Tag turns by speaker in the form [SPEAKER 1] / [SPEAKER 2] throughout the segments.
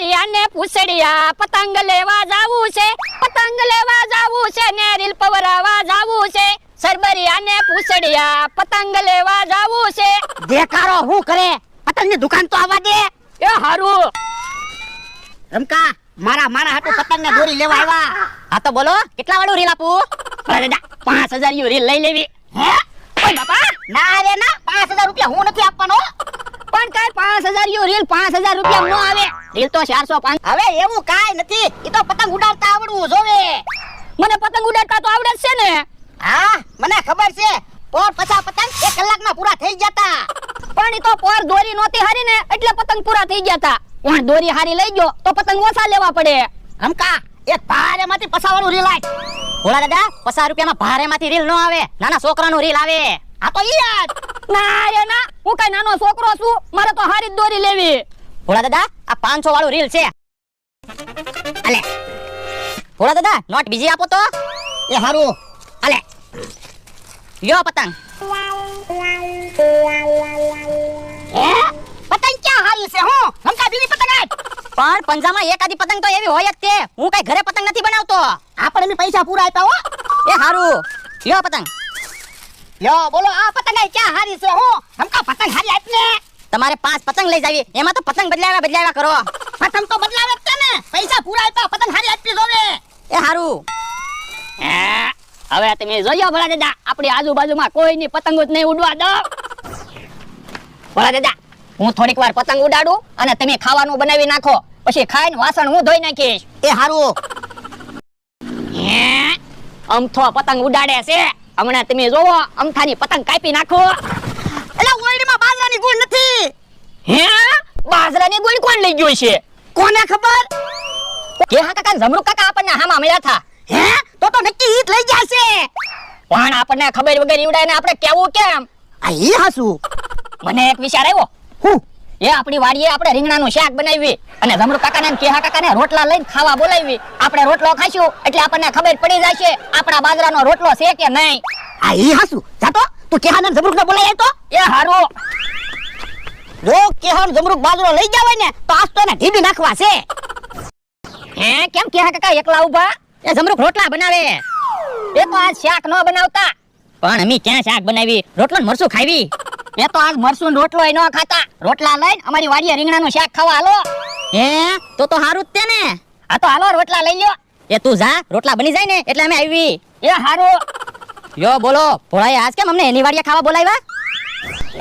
[SPEAKER 1] સરબરિયાને પૂછડિયા પતંગ લેવા જાવું છે પતંગ લેવા જાવું છે ને રીલ પવરાવા જાવું છે. સરબરિયાને પૂછડિયા પતંગ લેવા જાવું છે.
[SPEAKER 2] દેખારો હું કરે? પતંગની દુકાન તો આવવા દે.
[SPEAKER 1] એ હારું.
[SPEAKER 2] રમકા મારા મારા હાટુ પતંગ ને દોરી લેવા આવ્યા.
[SPEAKER 1] હા તો બોલો કેટલા વાળું રીલ આપું?
[SPEAKER 2] પાંચ હજારની રીલ લઈ લેવી.
[SPEAKER 1] હે? ઓય બાપા.
[SPEAKER 2] ના રે ના પાંચ હજાર રૂપિયા હું નથી આપવાનો.
[SPEAKER 1] પણ કઈ પાંચ હજાર યુ રીલ પાંચ હજાર રૂપિયા નો આવે. રીલ તો ચારસો પાંચ.
[SPEAKER 2] હવે એવું કાંઈ નથી. એ તો પતંગ ઉડાડતા આવડવું જોવે.
[SPEAKER 1] મને પતંગ ઉડાડતા તો આવડે છે ને.
[SPEAKER 2] હા મને ખબર છે. પોર પચાસ પતંગ એક કલાકમાં પૂરા થઈ જતા.
[SPEAKER 1] પણ એ તો પોર દોરી નહોતી હારી ને એટલે પતંગ પૂરા થઈ ગયા પણ દોરી હારી લઈ ગયો તો પતંગ ઓછા લેવા પડે.
[SPEAKER 2] હમકા એક ભારે માંથી પસાવાનું રીલ આય.
[SPEAKER 1] ભોળા દાદા પચાસ રૂપિયામાં ભારે માંથી રીલ નો આવે. નાના છોકરાનું રીલ આવે.
[SPEAKER 2] આ તો ઈ
[SPEAKER 1] ના રે ના હું કઈ નાનો છોકરો છું મારે તો હારી જ દોરી લેવી. ભોળા દાદા, આ પાંચસો વાળું રીલ છે.
[SPEAKER 2] અલે,
[SPEAKER 1] ભોળા દાદા, નોટ બીજી આપો તો.
[SPEAKER 2] એ હારું.
[SPEAKER 1] અલે યો પતંગ.
[SPEAKER 2] પતંગ ક્યાં હારી છે, હું? હમકા બીજી પતંગ આય.
[SPEAKER 1] પણ પંજામાં એકાદી પતંગ તો એવી હોય જ તે. હું કઈ ઘરે પતંગ નથી બનાવતો.
[SPEAKER 2] આપણે પૈસા પૂરા આપ્યા, હો.
[SPEAKER 1] એ હારું. યો પતંગ.
[SPEAKER 2] યો બોલો, આ પતંગ ક્યાં હારી છે, હું? હમકા પતંગ હારી આપ ને
[SPEAKER 1] તમારે પાંચ પતંગ લઈ જાવી. એમાં તો પતંગ બદલાવ્યા બદલાવ્યા કરો.
[SPEAKER 2] પતંગ તો બદલાવે જ ને. પૈસા પૂરા આપ્યા પતંગ હારી આપી જોવે
[SPEAKER 1] એ હારું. હવે તમે જોયો ભલા દાદા આપણી આજુબાજુમાં કોઈની પતંગો જ નહીં ઉડવા દો. ભલા દાદા હું થોડીક વાર પતંગ ઉડાડું અને તમે ખાવાનું બનાવી નાખો. પછી ખાઈને વાસણ હું ધોઈ નાખીશ.
[SPEAKER 2] એ હારું.
[SPEAKER 1] હે? અમથો પતંગ ઉડાડે છે. હમણાં તમે જોવો અમથાની પતંગ કાપી નાખો
[SPEAKER 2] એટલે ઓયડીમાં બાજરાની ગુણ નથી
[SPEAKER 1] હે બાજરાની ગોળી કોણ લઈ ગયો છે?
[SPEAKER 2] કોને ખબર?
[SPEAKER 1] કે હા કાકા જમરૂક કાકા આપણને હા મળ્યા થા
[SPEAKER 2] હે? તો તો નક્કી ઈ લઈ ગયા છે.
[SPEAKER 1] પણ આપણને ખબર વગર ઈવડાને આપણે કેવું કેમ?
[SPEAKER 2] આ ઈ હાસુ.
[SPEAKER 1] મને એક વિચાર આવ્યો.
[SPEAKER 2] હું?
[SPEAKER 1] એ આપણી વાડીએ આપણે રીંગણાનું શાક બનાવી અને જમરૂક કાકાને કેહા કાકાને રોટલા લઈને ખાવા બોલાવી. આપણે રોટલો ખાશું એટલે આપણને ખબર પડી જશે આપણા બાજરાનો રોટલો છે કે નહીં.
[SPEAKER 2] આ ઈ હાસુ. જાતો તું કેહાને જમરૂક ને બોલાય તો.
[SPEAKER 1] એ હારું.
[SPEAKER 2] જો કેહાન જમરૂક બાજરો લઈ જાવ ને તો આજ તો ઢીબી નાખવા છે.
[SPEAKER 1] હે, કેમ કેહા કાકા એકલા ઊભા એ જમરૂક રોટલા બનાવે. એ તો આજ શાક ન બનાવતા. પણ અમે ક્યાં શાક બનાવી? રોટલો મરસુ ખાવી. એ તો આજ મરસું રોટલો ન ખાતા. રોટલા લઈને અમારી વાડીએ રીંગણાનું શાક ખાવા હાલો. હે, તો તો હારું જ તે ને. આ તો હાલો, રોટલા લઈ લ્યો. એ તું જા, રોટલા બની જાય ને એટલે અમે આવી. એ હારું. યો, બોલો, ભોળાએ આજ કેમ અમને એની વાડીએ ખાવા બોલાવ્યા?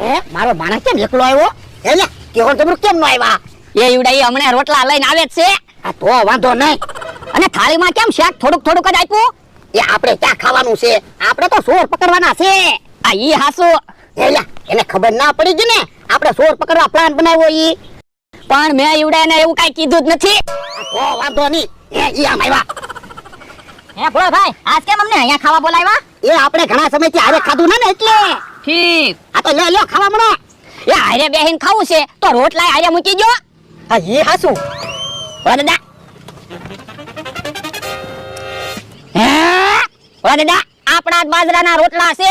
[SPEAKER 2] એ મારો માણસ કેમ એકલો આવ્યો? કેમ નો આવ્યા?
[SPEAKER 1] એ ઈવડાઈ હમણાં રોટલા લઈને આવે છે.
[SPEAKER 2] આ તો વાંધો નહીં.
[SPEAKER 1] અને થાળીમાં કેમ શાક થોડુંક થોડુંક જ આપ્યું?
[SPEAKER 2] એ આપણે ક્યાં ખાવાનું છે? આપણે તો સોર પકડવાના છે.
[SPEAKER 1] આ ઈ હાસુ.
[SPEAKER 2] એલા એને ખબર ના પડી ગઈ ને. આપણે સોર પકડવા પ્લાન બનાવ્યો ઈ.
[SPEAKER 1] પણ મેં ઈવડાઈને એવું કાઈ કીધું જ નથી.
[SPEAKER 2] તો વાંધો નહીં. એ ઈ આમ આવ્યા.
[SPEAKER 1] હે ભોળા ભાઈ આજ કેમ અમને અહીંયા ખાવા બોલાવ્યા?
[SPEAKER 2] એ આપણે ઘણા સમયથી હારે ખાધું ના ને એટલે.
[SPEAKER 1] ઠીક.
[SPEAKER 2] આ તો લે લે ખાવા મળો.
[SPEAKER 1] એ હારે બેહીન ખાવું છે તો રોટલા હારે મૂકી દો
[SPEAKER 2] આ ઈ હાસુ.
[SPEAKER 1] ઓ દાદા ઓ દાદા આપણા બાજરાના રોટલા છે.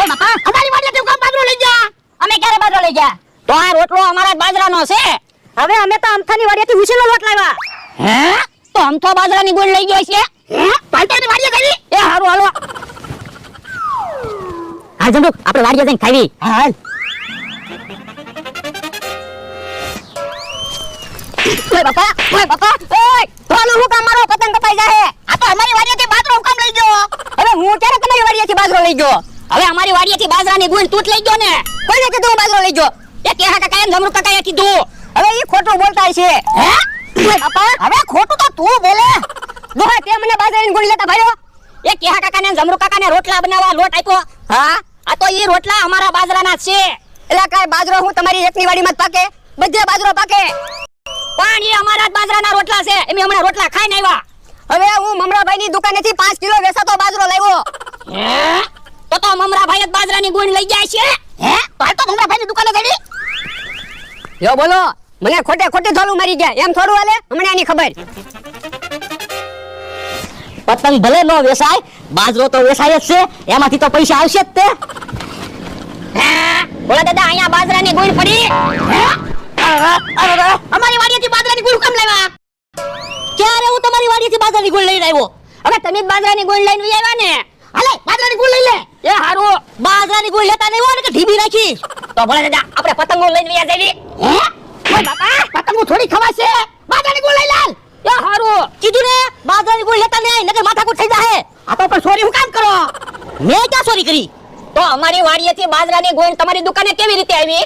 [SPEAKER 2] ઓ બાપા અમારી વાડીએ કામ બાજરો લઈ જા
[SPEAKER 1] અમે ક્યારે બાજરો લઈ ગયા? તો આ રોટલો અમારા બાજરાનો છે.
[SPEAKER 2] હવે અમે તો અમથાની વાડીએથી ઉછીનો લોટ લાવ્યા.
[SPEAKER 1] હે? તો અમથો બાજરાની ગુણ લઈ ગયો છે.
[SPEAKER 2] હે? પાલટાની વાડીએ ગઈ?
[SPEAKER 1] એ હારું હાલો. હાલ જંડુ આપણે વાડીએ જઈને ખાવી
[SPEAKER 2] હાલ.
[SPEAKER 1] ઓય બાપા ઓય બાપા એ તોનો હું મારો પતંગ કપાઈ જાહે.
[SPEAKER 2] આ તો અમારી વાડીએથી બાજરો કામ લઈ ગયો.
[SPEAKER 1] હવે હું ક્યારે તમારી વાડીએથી બાજરો લઈ ગયો? હવે અમારી વાડીએથી બાજરાની ગુણ તું લઈ ગયો ને. કોઈને કીધું હું બાજરો લઈ ગયો? એ કેહા કાકા એમ નમરૂ કાકા એ કીધું. હવે એ ખોટું બોલતા છે. હે? બાપા,
[SPEAKER 2] હવે ખોટું તો તું બોલે.
[SPEAKER 1] દોહે તે મને બાજરાની ગુણ લેતા ભાઈઓ એ કાકાને ને જમરૂક કાકાને રોટલા બનાવવા લોટ આપ્યો. હા, આ તો એ રોટલા અમારા બાજરાના છે. એટલે કાય બાજરો હું તમારી એકની વાડીમાં પાકે? બધે બાજરો પાકે? પણ એ અમારા બાજરાના રોટલા છે. એમ હમણાં રોટલા ખાઈને આવ્યા. હવે હું મમરાભાઈની દુકાનેથી પાંચ કિલો વેસાતો બાજરો લાવ્યો. તો તો મમરાભાઈ જ બાજરાની ગુણ લઈ જાય છે.
[SPEAKER 2] હે? હાલ તો ભમરા ભાઈની દુકાને ગઈ
[SPEAKER 1] યો બોલો મને ખોટે ખોટે થોડું મારી ગયા. એમ થોડું હાલે? હમણાં એની ખબર. પતંગ ભલે નો વેસાય બાજરો તો વેસાય જ છે. એમાંથી તો પૈસા આવશે જ તે. બોલા દાદા અહીંયા બાજરાની ગુણ પડી.
[SPEAKER 2] અમારી વાડીએથી બાજરાની ગુળ કેમ લાવ્યા? ક્યારે હું તમારી વાડીએથી બાજરાની ગોળ લઈને આવ્યો?
[SPEAKER 1] હવે તમે જ બાજરાની ગોળ લઈને આવ્યા ને?
[SPEAKER 2] હાલે, બાજરાની ગોળ લઈ લે.
[SPEAKER 1] એ હારું,
[SPEAKER 2] બાજરાની ગોળ લેતા નહીં હોય ને કે ઢીબી રાખી
[SPEAKER 1] તો ભલે દાદા, આપણે પતંગો લઈને વ્યા જઈએ
[SPEAKER 2] હે? ઓય બાપા, પતંગો થોડી ખવાશે. બાજરાની ગોળ લઈ લાલ.
[SPEAKER 1] એ હારું,
[SPEAKER 2] કીધું ને, બાજરાની ગોળ લેતા નહીં, નકર માથાકૂટ થઈ જાહે. આ તો પણ સોરી હું કામ કરો? મેં ક્યાં સોરી કરી?
[SPEAKER 1] તો અમારી વાડીએથી બાજરાની ગોળ તમારી દુકાને કેવી રીતે આવી?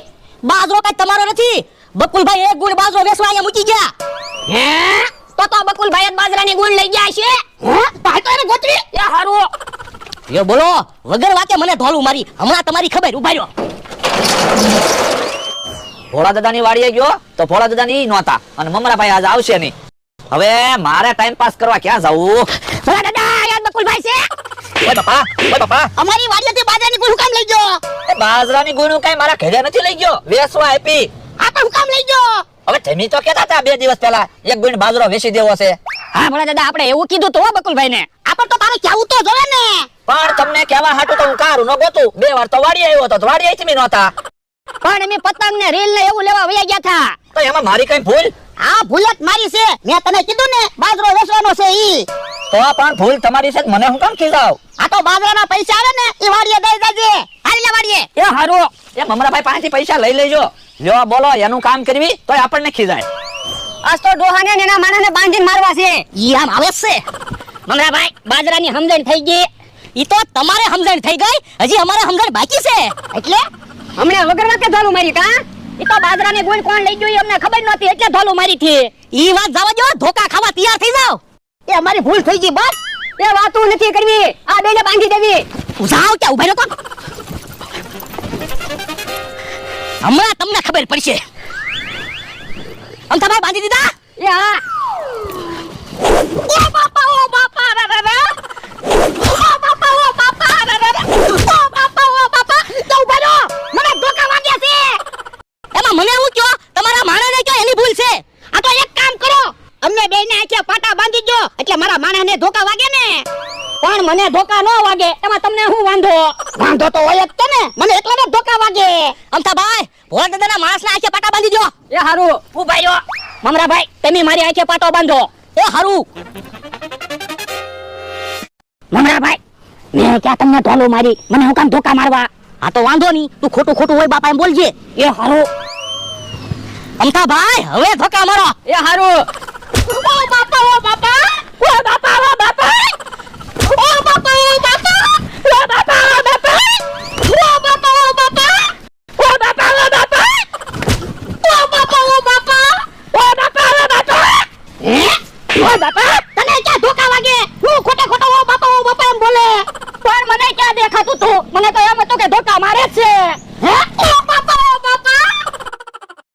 [SPEAKER 2] બાજરો કઈ તમારો નથી? બકુલભાઈ એક ગુણ બાજરો વેચવા અહીંયા મૂકી ગયા.
[SPEAKER 1] હે? તો તો બકુલભાઈ જ બાજરાની ગુણ લઈ ગયા છે.
[SPEAKER 2] હે? તો એને ગોતવી.
[SPEAKER 1] એ હારું.
[SPEAKER 2] એ બોલો વગર વાકે મને ધોલું મારી હમણાં તમારી ખબર ઊભા રહ્યો.
[SPEAKER 3] ભોળા દાદાની વાડીએ ગયો તો ભોળા દાદાની નહોતા અને મમરા ભાઈ આજ આવશે નહીં. હવે મારે ટાઈમ પાસ કરવા ક્યાં જવું?
[SPEAKER 1] ભોળા દાદા યાર બકુલભાઈ છે?
[SPEAKER 3] ઓય બાપા ઓય બાપા.
[SPEAKER 2] અમારી વાડીએથી બાજરાની હું કામ લઈ ગયો.
[SPEAKER 3] બાજરાની ગુણ કઈ મારા ઘરે નથી લઈ ગયો. વેસવા આપી.
[SPEAKER 2] હું કામ લઈ ગયો.
[SPEAKER 3] હવે જમી તો કેતા હતા બે દિવસ પહેલા એક ગુણ બાજરો વેચી દેવો છે.
[SPEAKER 1] હા ભલા દાદા આપણે એવું કીધું તો બકુલભાઈ ને
[SPEAKER 2] આપણ તો તારે કેવું તો જોવે ને.
[SPEAKER 3] પણ તમને કેવા હાટું તો હું કારું ન ગોતું. બે વાર તો વાડી આવ્યો હતો વાડી આવી નહોતા.
[SPEAKER 1] પણ અમે પતંગ ને રેલ ને એવું લેવા વયા ગયા હતા
[SPEAKER 3] તો એમાં મારી કઈ ભૂલ?
[SPEAKER 2] આ જ મારી છે. મેં તને કીધું ને બાજરો વેચવાનો છે ઈ.
[SPEAKER 3] તો પણ ભૂલ તમારી છે મને હું કામ ખીજાવ?
[SPEAKER 2] આ તો બાજરાના પૈસા આવે ને ઈ વાડીએ દઈ દેજે. હાલ વાડીએ.
[SPEAKER 1] એ હારું.
[SPEAKER 3] એ મમરાભાઈ પાસેથી પૈસા લઈ લેજો. લ્યો બોલો, એનું કામ કરવી તો આપણને ખીજાય.
[SPEAKER 1] આજ તો ડોહાને એના માણસને બાંધીને મારવા છે.
[SPEAKER 2] ઈ આમ આવે છે.
[SPEAKER 1] મમરાભાઈ બાજરાની સમજણ થઈ ગઈ.
[SPEAKER 2] ઈ તો તમારે સમજણ થઈ ગઈ, હજી અમારે સમજણ બાકી છે. એટલે
[SPEAKER 1] અમને વગર કે ધોલું મારી કા? ઈ તો બાજરાની ગોળ કોણ લઈ ગયું અમને ખબર નહોતી, એટલે ધોલું મારી થી
[SPEAKER 2] ઈ વાત જવા દો ધોકા ખાવા તૈયાર થઈ જાવ એ અમારી ભૂલ થઈ ગઈ, બસ.
[SPEAKER 1] એ વાતું નથી કરવી. આ બેને બાંધી દેવી.
[SPEAKER 2] જાવ કે ઊભા રહ્યો તો હમણાં તમને ખબર પડશે. અમથાભાઈ બાંધી દીધા?
[SPEAKER 1] એ હા
[SPEAKER 2] ઓ બાપા ઓ બાપા રે રે ઓ બાપા ઓ બાપા રે રે ઓ બાપા ઓ બાપા. તો ઊભા મને ધોકા વાગ્યા છે. એમાં મને હું કયો? તમારા માણસને કયો? એની ભૂલ છે. આ તો એક કામ કરો. અમને બેને આંખે પાટા બાંધી દો એટલે મારા માણસને ધોકા વાગે ને?
[SPEAKER 1] પણ મને ધોકા ન વાગે. એમાં તમને હું વાંધો?
[SPEAKER 2] વાંધો તો હોય જ ને. મને એકલાને જ ધોકા વાગે. અમથાભાઈ ભોળા દાદાના માણસના આંખે પાટા બાંધી દો
[SPEAKER 1] એ હારું. ઊભા રહ્યો. મમરાભાઈ તમે મારી આંખે પાટો બાંધો.
[SPEAKER 2] એ હારું.
[SPEAKER 1] મમરાભાઈ મેં ક્યાં તમને ધોલું મારી? મને હું કામ ધોકા મારવા?
[SPEAKER 2] આ તો વાંધો નહીં. તું ખોટું ખોટું હોય બાપા એમ બોલજે.
[SPEAKER 1] એ હારું.
[SPEAKER 2] અમથાભાઈ હવે ધોકા મારો.
[SPEAKER 1] એ હારું.
[SPEAKER 2] ઓ બાપા ઓ બાપા. ઓ બાપા ઓ બાપા. ઓ બાપા ઓ બાપા. ઓ બાપા. બાપા.